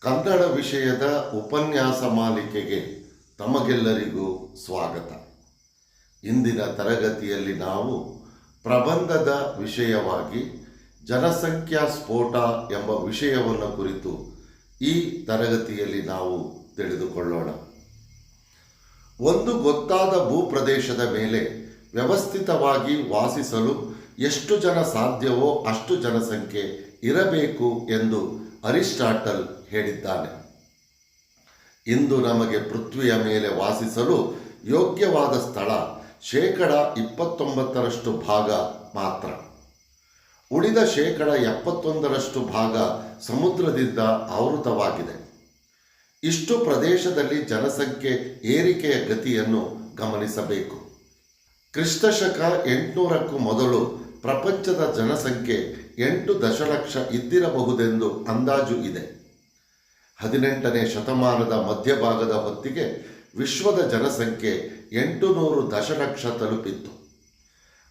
ಕನ್ನಡ ವಿಷಯದ ಉಪನ್ಯಾಸ ಮಾಲಿಕೆಗೆ ತಮಗೆಲ್ಲರಿಗೂ ಸ್ವಾಗತ. ಇಂದಿನ ತರಗತಿಯಲ್ಲಿ ನಾವು ಪ್ರಬಂಧದ ವಿಷಯವಾಗಿ ಜನಸಂಖ್ಯಾ ಸ್ಫೋಟ ಎಂಬ ವಿಷಯವನ್ನು ಕುರಿತು ಈ ತರಗತಿಯಲ್ಲಿ ನಾವು ತಿಳಿದುಕೊಳ್ಳೋಣ. ಒಂದು ಗೊತ್ತಾದ ಭೂಪ್ರದೇಶದ ಮೇಲೆ ವ್ಯವಸ್ಥಿತವಾಗಿ ವಾಸಿಸಲು ಎಷ್ಟು ಜನ ಸಾಧ್ಯವೋ ಅಷ್ಟು ಜನಸಂಖ್ಯೆ ಇರಬೇಕು ಎಂದು ಅರಿಸ್ಟಾಟಲ್ ಹೇಳಿದ್ದಾನೆ. ಇಂದು ನಮಗೆ ಪೃಥ್ವಿಯ ಮೇಲೆ ವಾಸಿಸಲು ಯೋಗ್ಯವಾದ ಸ್ಥಳ ಶೇಕಡ ಇಪ್ಪತ್ತೊಂಬತ್ತರಷ್ಟು ಭಾಗ ಮಾತ್ರ. ಉಳಿದ ಶೇಕಡ ಎಪ್ಪತ್ತೊಂದರಷ್ಟು ಭಾಗ ಸಮುದ್ರದಿಂದ ಆವೃತವಾಗಿದೆ. ಇಷ್ಟು ಪ್ರದೇಶದಲ್ಲಿ ಜನಸಂಖ್ಯೆ ಏರಿಕೆಯ ಗತಿಯನ್ನು ಗಮನಿಸಬೇಕು. ಕ್ರಿಸ್ತಶಕ ಎಂಟುನೂರಕ್ಕೂ ಮೊದಲು ಪ್ರಪಂಚದ ಜನಸಂಖ್ಯೆ ಎಂಟು ದಶಲಕ್ಷ ಇದ್ದಿರಬಹುದೆಂದು ಅಂದಾಜು ಇದೆ. ಹದಿನೆಂಟನೇ ಶತಮಾನದ ಮಧ್ಯಭಾಗದ ಹೊತ್ತಿಗೆ ವಿಶ್ವದ ಜನಸಂಖ್ಯೆ ಎಂಟು ನೂರು ದಶಲಕ್ಷ ತಲುಪಿತ್ತು.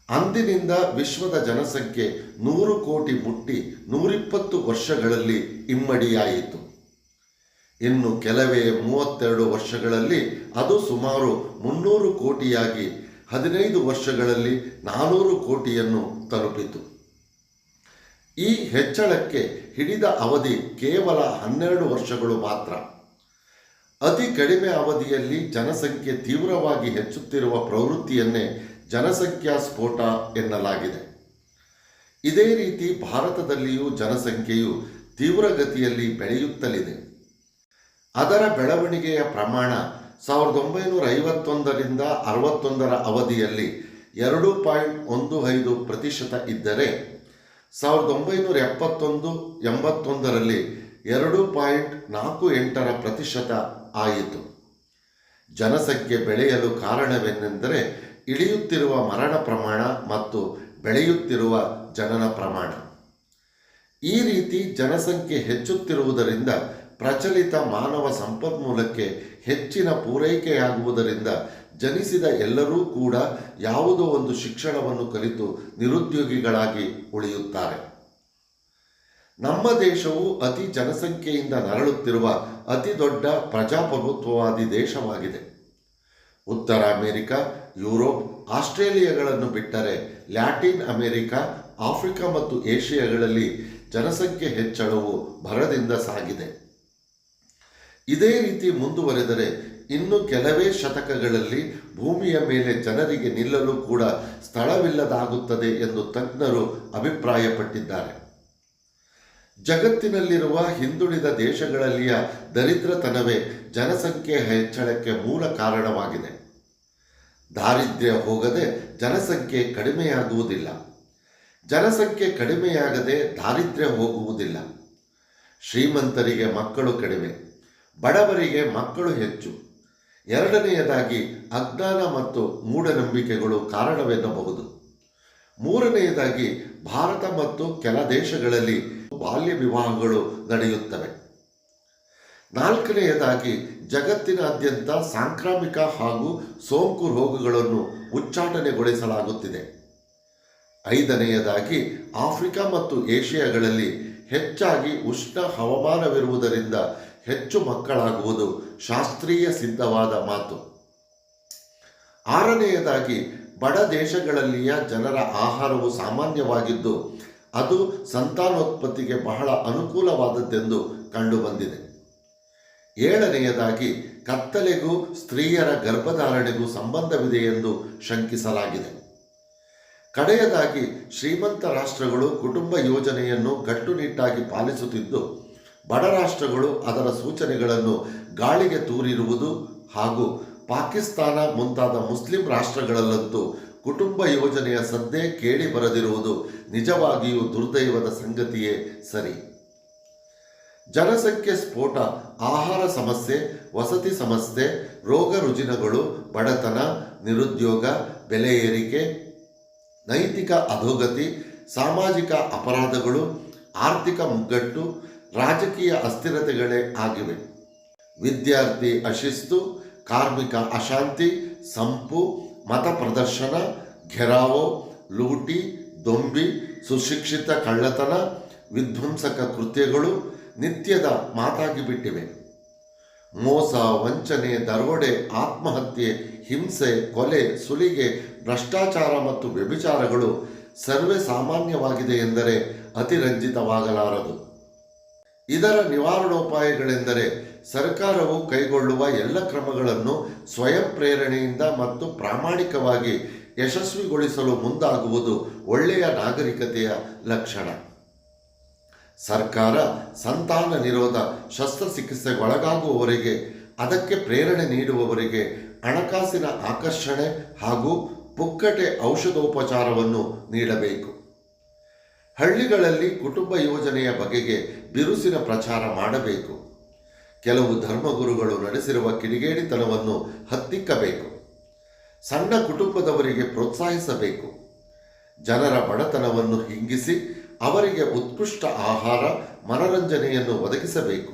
ಅಂದಿನಿಂದ ವಿಶ್ವದ ಜನಸಂಖ್ಯೆ ನೂರು ಕೋಟಿ ಮುಟ್ಟಿ ನೂರಿಪ್ಪತ್ತು ವರ್ಷಗಳಲ್ಲಿ ಇಮ್ಮಡಿಯಾಯಿತು. ಇನ್ನು ಕೆಲವೇ ಮೂವತ್ತೆರಡು ವರ್ಷಗಳಲ್ಲಿ ಅದು ಸುಮಾರು ಮುನ್ನೂರು ಕೋಟಿಯಾಗಿ ಹದಿನೈದು ವರ್ಷಗಳಲ್ಲಿ ನಾನೂರು ಕೋಟಿಯನ್ನು ತಲುಪಿತು. ಈ ಹೆಚ್ಚಳಕ್ಕೆ ಹಿಡಿದ ಅವಧಿ ಕೇವಲ ಹನ್ನೆರಡು ವರ್ಷಗಳು ಮಾತ್ರ. ಅತಿ ಕಡಿಮೆ ಅವಧಿಯಲ್ಲಿ ಜನಸಂಖ್ಯೆ ತೀವ್ರವಾಗಿ ಹೆಚ್ಚುತ್ತಿರುವ ಪ್ರವೃತ್ತಿಯನ್ನೇ ಜನಸಂಖ್ಯಾ ಸ್ಫೋಟ ಎನ್ನಲಾಗಿದೆ. ಇದೇ ರೀತಿ ಭಾರತದಲ್ಲಿಯೂ ಜನಸಂಖ್ಯೆಯು ತೀವ್ರಗತಿಯಲ್ಲಿ ಬೆಳೆಯುತ್ತಲಿದೆ. ಅದರ ಬೆಳವಣಿಗೆಯ ಪ್ರಮಾಣ ಸಾವಿರದ ಒಂಬೈನೂರ ಐವತ್ತೊಂದರಿಂದ ಅರವತ್ತೊಂದರ ಅವಧಿಯಲ್ಲಿ ಎರಡು ಪಾಯಿಂಟ್ ಒಂದು ಐದು ಪ್ರತಿಶತ ಇದ್ದರೆ ಸಾವಿರದ ಒಂಬೈನೂರ ಎಪ್ಪತ್ತೊಂದು, ಎಂಬತ್ತೊಂದರಲ್ಲಿ ಎರಡು ಪಾಯಿಂಟ್ ನಾಲ್ಕು ಎಂಟರ ಪ್ರತಿಶತ ಆಯಿತು. ಜನಸಂಖ್ಯೆ ಬೆಳೆಯಲು ಕಾರಣವೇನೆಂದರೆ ಇಳಿಯುತ್ತಿರುವ ಮರಣ ಪ್ರಮಾಣ ಮತ್ತು ಬೆಳೆಯುತ್ತಿರುವ ಜನನ ಪ್ರಮಾಣ. ಈ ರೀತಿ ಜನಸಂಖ್ಯೆ ಹೆಚ್ಚುತ್ತಿರುವುದರಿಂದ ಪ್ರಚಲಿತ ಮಾನವ ಸಂಪನ್ಮೂಲಕ್ಕೆ ಹೆಚ್ಚಿನ ಪೂರೈಕೆಯಾಗುವುದರಿಂದ ಜನಿಸಿದ ಎಲ್ಲರೂ ಕೂಡ ಯಾವುದೋ ಒಂದು ಶಿಕ್ಷಣವನ್ನು ಕಲಿತು ನಿರುದ್ಯೋಗಿಗಳಾಗಿ ಉಳಿಯುತ್ತಾರೆ. ನಮ್ಮ ದೇಶವು ಅತಿ ಜನಸಂಖ್ಯೆಯಿಂದ ನರಳುತ್ತಿರುವ ಅತಿ ದೊಡ್ಡ ಪ್ರಜಾಪ್ರಭುತ್ವವಾದಿ ದೇಶವಾಗಿದೆ. ಉತ್ತರ ಅಮೆರಿಕ, ಯುರೋಪ್, ಆಸ್ಟ್ರೇಲಿಯಾಗಳನ್ನು ಬಿಟ್ಟರೆ ಲ್ಯಾಟಿನ್ ಅಮೆರಿಕ, ಆಫ್ರಿಕಾ ಮತ್ತು ಏಷ್ಯಾಗಳಲ್ಲಿ ಜನಸಂಖ್ಯೆ ಹೆಚ್ಚಳವು ಭರದಿಂದ ಸಾಗಿದೆ. ಇದೇ ರೀತಿ ಮುಂದುವರೆದರೆ ಇನ್ನು ಕೆಲವೇ ಶತಕಗಳಲ್ಲಿ ಭೂಮಿಯ ಮೇಲೆ ಜನರಿಗೆ ನಿಲ್ಲಲು ಕೂಡ ಸ್ಥಳವಿಲ್ಲದಾಗುತ್ತದೆ ಎಂದು ತಜ್ಞರು ಅಭಿಪ್ರಾಯಪಟ್ಟಿದ್ದಾರೆ. ಜಗತ್ತಿನಲ್ಲಿರುವ ಹಿಂದುಳಿದ ದೇಶಗಳಲ್ಲಿಯ ದರಿದ್ರತನವೇ ಜನಸಂಖ್ಯೆ ಹೆಚ್ಚಳಕ್ಕೆ ಮೂಲ ಕಾರಣವಾಗಿದೆ. ದಾರಿದ್ರ್ಯ ಹೋಗದೆ ಜನಸಂಖ್ಯೆ ಕಡಿಮೆಯಾಗುವುದಿಲ್ಲ. ಜನಸಂಖ್ಯೆ ಕಡಿಮೆಯಾಗದೆ ದಾರಿದ್ರ್ಯ ಹೋಗುವುದಿಲ್ಲ. ಶ್ರೀಮಂತರಿಗೆ ಮಕ್ಕಳು ಕಡಿಮೆ. ಬಡವರಿಗೆ ಮಕ್ಕಳು ಹೆಚ್ಚು. ಎರಡನೆಯದಾಗಿ ಅಜ್ಞಾನ ಮತ್ತು ಮೂಢನಂಬಿಕೆಗಳು ಕಾರಣವೆನ್ನಬಹುದು. ಮೂರನೆಯದಾಗಿ ಭಾರತ ಮತ್ತು ಕೆಲ ದೇಶಗಳಲ್ಲಿ ಬಾಲ್ಯ ವಿವಾಹಗಳು ನಡೆಯುತ್ತವೆ. ನಾಲ್ಕನೆಯದಾಗಿ ಜಗತ್ತಿನಾದ್ಯಂತ ಸಾಂಕ್ರಾಮಿಕ ಹಾಗೂ ಸೋಂಕು ರೋಗಗಳನ್ನು ಉಚ್ಚಾಟನೆಗೊಳಿಸಲಾಗುತ್ತಿದೆ. ಐದನೆಯದಾಗಿ ಆಫ್ರಿಕಾ ಮತ್ತು ಏಷ್ಯಾಗಳಲ್ಲಿ ಹೆಚ್ಚಾಗಿ ಉಷ್ಣ ಹವಾಮಾನವಿರುವುದರಿಂದ ಹೆಚ್ಚು ಮಕ್ಕಳಾಗುವುದು ಶಾಸ್ತ್ರೀಯ ಸಿದ್ಧವಾದ ಮಾತು. ಆರನೆಯದಾಗಿ, ಬಡ ದೇಶಗಳಲ್ಲಿಯ ಜನರ ಆಹಾರವು ಸಾಮಾನ್ಯವಾಗಿದ್ದು, ಅದು ಸಂತಾನೋತ್ಪತ್ತಿಗೆ ಬಹಳ ಅನುಕೂಲವಾದದ್ದೆಂದು ಕಂಡುಬಂದಿದೆ. ಏಳನೆಯದಾಗಿ, ಕತ್ತಲೆಗೂ ಸ್ತ್ರೀಯರ ಗರ್ಭಧಾರಣೆಗೂ ಸಂಬಂಧವಿದೆ ಎಂದು ಶಂಕಿಸಲಾಗಿದೆ. ಕಡೆಯದಾಗಿ, ಶ್ರೀಮಂತ ರಾಷ್ಟ್ರಗಳು ಕುಟುಂಬ ಯೋಜನೆಯನ್ನು ಕಟ್ಟುನಿಟ್ಟಾಗಿ ಪಾಲಿಸುತ್ತಿದ್ದು ಬಡ ರಾಷ್ಟ್ರಗಳು ಅದರ ಸೂಚನೆಗಳನ್ನು ಗಾಳಿಗೆ ತೂರಿರುವುದು ಹಾಗೂ ಪಾಕಿಸ್ತಾನ ಮುಂತಾದ ಮುಸ್ಲಿಂ ರಾಷ್ಟ್ರಗಳಲ್ಲಂತೂ ಕುಟುಂಬ ಯೋಜನೆಯ ಸದ್ದೇ ಕೇಳಿ ಬರದಿರುವುದು ನಿಜವಾಗಿಯೂ ದುರ್ದೈವದ ಸಂಗತಿಯೇ ಸರಿ. ಜನಸಂಖ್ಯೆ ಸ್ಫೋಟ, ಆಹಾರ ಸಮಸ್ಯೆ, ವಸತಿ ಸಮಸ್ಯೆ, ರೋಗ ರುಜಿನಗಳು, ಬಡತನ, ನಿರುದ್ಯೋಗ, ಬೆಲೆ ಏರಿಕೆ, ನೈತಿಕ ಅಧೋಗತಿ, ಸಾಮಾಜಿಕ ಅಪರಾಧಗಳು, ಆರ್ಥಿಕ ಮುಗ್ಗಟ್ಟು ರಾಜಕೀಯ ಅಸ್ಥಿರತೆಗಳೇ ಆಗಿವೆ. ವಿದ್ಯಾರ್ಥಿ ಅಶಿಸ್ತು, ಕಾರ್ಮಿಕ ಅಶಾಂತಿ, ಸಂಪು, ಮತ ಪ್ರದರ್ಶನ, ಘೆರಾವೋ, ಲೂಟಿ, ದೊಂಬಿ, ಸುಶಿಕ್ಷಿತ ಕಳ್ಳತನ, ವಿಧ್ವಂಸಕ ಕೃತ್ಯಗಳು ನಿತ್ಯದ ಮಾತಾಗಿಬಿಟ್ಟಿವೆ. ಮೋಸ, ವಂಚನೆ, ದರೋಡೆ, ಆತ್ಮಹತ್ಯೆ, ಹಿಂಸೆ, ಕೊಲೆ, ಸುಲಿಗೆ, ಭ್ರಷ್ಟಾಚಾರ ಮತ್ತು ವ್ಯಭಿಚಾರಗಳು ಸರ್ವೇ ಸಾಮಾನ್ಯವಾಗಿದೆ ಎಂದರೆ ಅತಿರಂಜಿತವಾಗಲಾರದು. ಇದರ ನಿವಾರಣೋಪಾಯಗಳೆಂದರೆ ಸರ್ಕಾರವು ಕೈಗೊಳ್ಳುವ ಎಲ್ಲ ಕ್ರಮಗಳನ್ನು ಸ್ವಯಂ ಪ್ರೇರಣೆಯಿಂದ ಮತ್ತು ಪ್ರಾಮಾಣಿಕವಾಗಿ ಯಶಸ್ವಿಗೊಳಿಸಲು ಮುಂದಾಗುವುದು ಒಳ್ಳೆಯ ನಾಗರಿಕತೆಯ ಲಕ್ಷಣ. ಸರ್ಕಾರ ಸಂತಾನ ನಿರೋಧ ಶಸ್ತ್ರಚಿಕಿತ್ಸೆಗೊಳಗಾಗುವವರಿಗೆ, ಅದಕ್ಕೆ ಪ್ರೇರಣೆ ನೀಡುವವರಿಗೆ ಹಣಕಾಸಿನ ಆಕರ್ಷಣೆ ಹಾಗೂ ಪುಕ್ಕಟೆ ಔಷಧೋಪಚಾರವನ್ನು ನೀಡಬೇಕು. ಹಳ್ಳಿಗಳಲ್ಲಿ ಕುಟುಂಬ ಯೋಜನೆಯ ಬಗೆಗೆ ಬಿರುಸಿನ ಪ್ರಚಾರ ಮಾಡಬೇಕು. ಕೆಲವು ಧರ್ಮಗುರುಗಳು ನಡೆಸಿರುವ ಕಿಡಿಗೇಡಿತನವನ್ನು ಹತ್ತಿಕ್ಕಬೇಕು. ಸಣ್ಣ ಕುಟುಂಬದವರಿಗೆ ಪ್ರೋತ್ಸಾಹಿಸಬೇಕು. ಜನರ ಬಡತನವನ್ನು ಹಿಂಗಿಸಿ ಅವರಿಗೆ ಉತ್ಕೃಷ್ಟ ಆಹಾರ, ಮನರಂಜನೆಯನ್ನು ಒದಗಿಸಬೇಕು.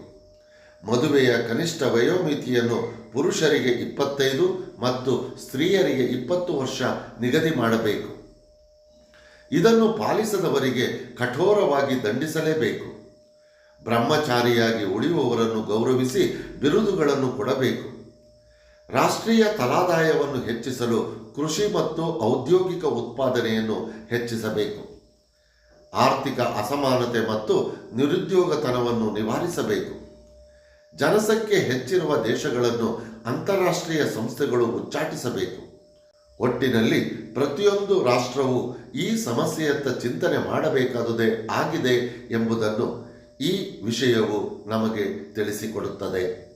ಮದುವೆಯ ಕನಿಷ್ಠ ವಯೋಮಿತಿಯನ್ನು ಪುರುಷರಿಗೆ ಇಪ್ಪತ್ತೈದು ಮತ್ತು ಸ್ತ್ರೀಯರಿಗೆ ಇಪ್ಪತ್ತು ವರ್ಷ ನಿಗದಿ ಮಾಡಬೇಕು. ಇದನ್ನು ಪಾಲಿಸದವರಿಗೆ ಕಠೋರವಾಗಿ ದಂಡಿಸಲೇಬೇಕು. ಬ್ರಹ್ಮಚಾರಿಯಾಗಿ ಉಳಿಯುವವರನ್ನು ಗೌರವಿಸಿ ಬಿರುದುಗಳನ್ನು ಕೊಡಬೇಕು. ರಾಷ್ಟ್ರೀಯ ತಲಾದಾಯವನ್ನು ಹೆಚ್ಚಿಸಲು ಕೃಷಿ ಮತ್ತು ಔದ್ಯೋಗಿಕ ಉತ್ಪಾದನೆಯನ್ನು ಹೆಚ್ಚಿಸಬೇಕು. ಆರ್ಥಿಕ ಅಸಮಾನತೆ ಮತ್ತು ನಿರುದ್ಯೋಗತನವನ್ನು ನಿವಾರಿಸಬೇಕು. ಜನಸಂಖ್ಯೆ ಹೆಚ್ಚಿರುವ ದೇಶಗಳನ್ನು ಅಂತಾರಾಷ್ಟ್ರೀಯ ಸಂಸ್ಥೆಗಳು ಉಚ್ಚಾಟಿಸಬೇಕು. ಒಟ್ಟಿನಲ್ಲಿ ಪ್ರತಿಯೊಂದು ರಾಷ್ಟ್ರವು ಈ ಸಮಸ್ಯೆಯತ್ತ ಚಿಂತನೆ ಮಾಡಬೇಕಾದುದೇ ಆಗಿದೆ ಎಂಬುದನ್ನು ಈ ವಿಷಯವು ನಮಗೆ ತಿಳಿಸಿಕೊಡುತ್ತದೆ.